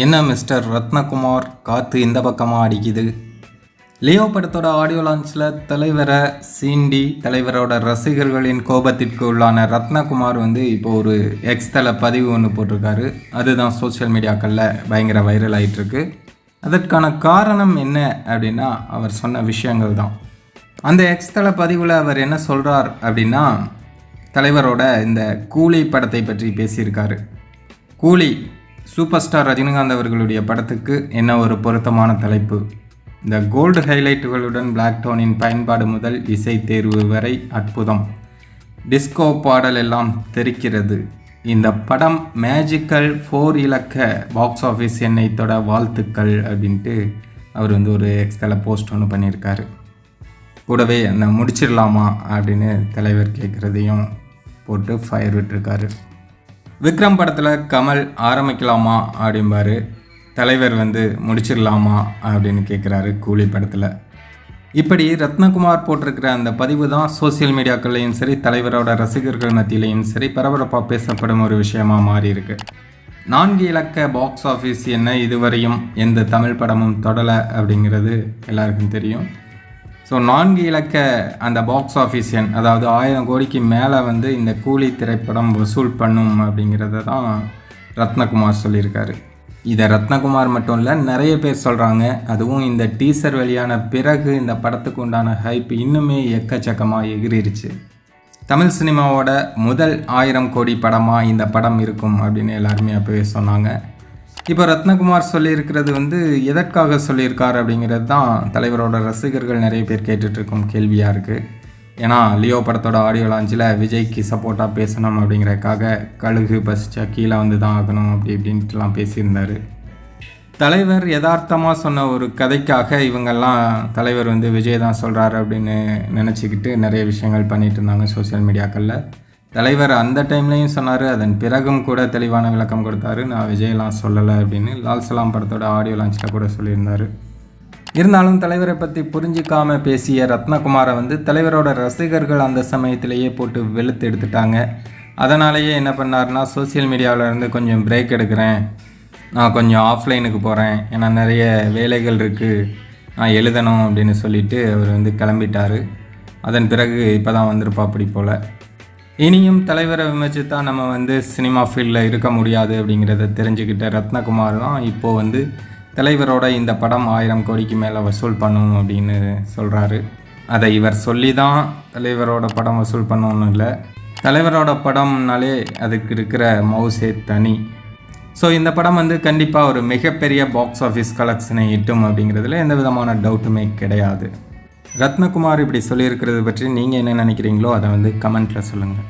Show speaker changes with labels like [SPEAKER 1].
[SPEAKER 1] என்ன மிஸ்டர் ரத்னகுமார் காற்று இந்த பக்கமாக அடிக்குது? லியோ படத்தோட ஆடியோ லான்ச்சில் தலைவரை சீண்டி தலைவரோட ரசிகர்களின் கோபத்திற்கு உள்ளான ரத்னகுமார் வந்து இப்போ ஒரு எக்ஸ்தல பதிவு ஒன்று போட்டிருக்காரு. அதுதான் சோஷியல் மீடியாக்களில் பயங்கர வைரல் ஆயிட்டிருக்கு. அதற்கான காரணம் என்ன அப்படின்னா அவர் சொன்ன விஷயங்கள் தான். அந்த எக்ஸ் பதிவில் அவர் என்ன சொல்கிறார் அப்படின்னா தலைவரோட இந்த கூலி படத்தை பற்றி பேசியிருக்காரு. கூலி சூப்பர் ஸ்டார் ரஜினிகாந்த் அவர்களுடைய படத்துக்கு என்ன ஒரு பொருத்தமான தலைப்பு? இந்த கோல்டு ஹைலைட்டுகளுடன் பிளாக் டோனின் பயன்பாடு முதல் இசை தேர்வு வரை அற்புதம். டிஸ்கோ பாடல் எல்லாம் தெரிக்கிறது இந்த படம் மேஜிக்கல் ஃபோர் இலக்க பாக்ஸ் ஆஃபீஸ் எண்ணை தொட வாழ்த்துக்கள் அப்படின்ட்டு அவர் வந்து ஒரு எக்ஸ்ட்ரா போஸ்ட் ஒன்று பண்ணியிருக்காரு. கூடவே என்ன முடிச்சிடலாமா அப்படின்னு தலைவர் கேட்குறதையும் போட்டு ஃபயர் விட்டுருக்காரு. விக்ரம் படத்தில் கமல் ஆரம்பிக்கலாமா அப்படிம்பாரு. தலைவர் வந்து முடிச்சிடலாமா அப்படின்னு கேட்குறாரு கூலி படத்தில். இப்படி ரத்னகுமார் போட்டிருக்கிற அந்த பதிவு தான் சோசியல் மீடியாக்கள்லையும் சரி தலைவரோட ரசிகர்கள் மத்தியிலையும் சரி பரபரப்பாக பேசப்படும் ஒரு விஷயமா மாறி இருக்கு. நான்கு இலக்க பாக்ஸ் ஆஃபீஸ் என்ன இதுவரையும் எந்த தமிழ் படமும் தொடலை அப்படிங்கிறது எல்லாருக்கும் தெரியும். ஸோ நான்கு இலக்க அந்த பாக்ஸ் ஆஃபீஸ் எண் அதாவது ஆயிரம் கோடிக்கு மேலே வந்து இந்த கூலி திரைப்படம் வசூல் பண்ணும் அப்படிங்கிறத தான் ரத்னகுமார் சொல்லியிருக்காரு. இதை ரத்னகுமார் மட்டும் இல்லை நிறைய பேர் சொல்கிறாங்க அதுவும் இந்த டீசர் வெளியான பிறகு இந்த படத்துக்கு உண்டான ஹைப் இன்னுமே எக்கச்சக்கமாக எகிரிருச்சு. தமிழ் சினிமாவோட முதல் ஆயிரம் கோடி படமாக இந்த படம் இருக்கும் அப்படின்னு எல்லாருமே அப்போவே சொன்னாங்க. இப்போ ரத்னகுமார் சொல்லியிருக்கிறது வந்து எதற்காக சொல்லியிருக்கார் அப்படிங்கிறது தான் தலைவரோட ரசிகர்கள் நிறைய பேர் கேட்டுட்ருக்கும் கேள்வியாக இருக்குது ஏன்னா லியோ படத்தோட ஆடியோ லான்ச்சில் விஜய்க்கு சப்போர்ட்டாக பேசணும் அப்படிங்கிறதுக்காக கழுகு பசிச்சா கீழே வந்து தான் ஆகணும் அப்படி இப்படின்ட்டுலாம் பேசியிருந்தார். தலைவர் யதார்த்தமாக சொன்ன ஒரு கதைக்காக இவங்கெல்லாம் தலைவர் வந்து விஜய் தான் சொல்கிறாரு அப்படின்னு நினச்சிக்கிட்டு நிறைய விஷயங்கள் பண்ணிகிட்டு இருந்தாங்க சோசியல் மீடியாக்களில். தலைவர் அந்த டைம்லேயும் சொன்னார் அதன் பிறகும் கூட தெளிவான விளக்கம் கொடுத்தாரு நான் விஜயெல்லாம் சொல்லலை அப்படின்னு லால் சலாம் படத்தோட ஆடியோ லான்ச்சில் கூட சொல்லியிருந்தார். இருந்தாலும் தலைவரை பற்றி புரிஞ்சிக்காம பேசிய ரத்னகுமாரை வந்து தலைவரோட ரசிகர்கள் அந்த சமயத்திலேயே போட்டு வெளுத்து எடுத்துட்டாங்க. அதனாலேயே என்ன பண்ணார்னா சோசியல் மீடியாவிலேருந்து கொஞ்சம் பிரேக் எடுக்கிறேன். நான் கொஞ்சம் ஆஃப்லைனுக்கு போகிறேன் ஏன்னா நிறைய வேலைகள் இருக்குது நான் எழுதணும் அப்படின்னு சொல்லிட்டு அவர் வந்து கிளம்பிட்டார். அதன் பிறகு இப்போ தான் வந்திருப்பா அப்படி போல். இனியும் தலைவரை விமர்சித்தா நம்ம வந்து சினிமா ஃபீல்டில் இருக்க முடியாது அப்படிங்கிறத தெரிஞ்சுக்கிட்ட ரத்னகுமார் தான் இப்போது வந்து தலைவரோட இந்த படம் ஆயிரம் கோடிக்கு மேலே வசூல் பண்ணும் அப்படின்னு சொல்கிறாரு அதை இவர் சொல்லி தான் தலைவரோட படம் வசூல் பண்ணணும்னு இல்லை. தலைவரோட படம்னாலே அதுக்கு இருக்கிற மவுசே தனி. ஸோ இந்த படம் வந்து கண்டிப்பாக ஒரு மிகப்பெரிய பாக்ஸ் ஆஃபீஸ் கலெக்ஷனை இட்டும் அப்படிங்கிறதுல எந்த விதமான டவுட்டுமே கிடையாது. ரத்னகுமார் இப்படி சொல்லியிருக்கிறது பற்றி நீங்கள் என்ன நினைக்கிறீங்களோ அதை வந்து கமெண்ட்டில் சொல்லுங்கள்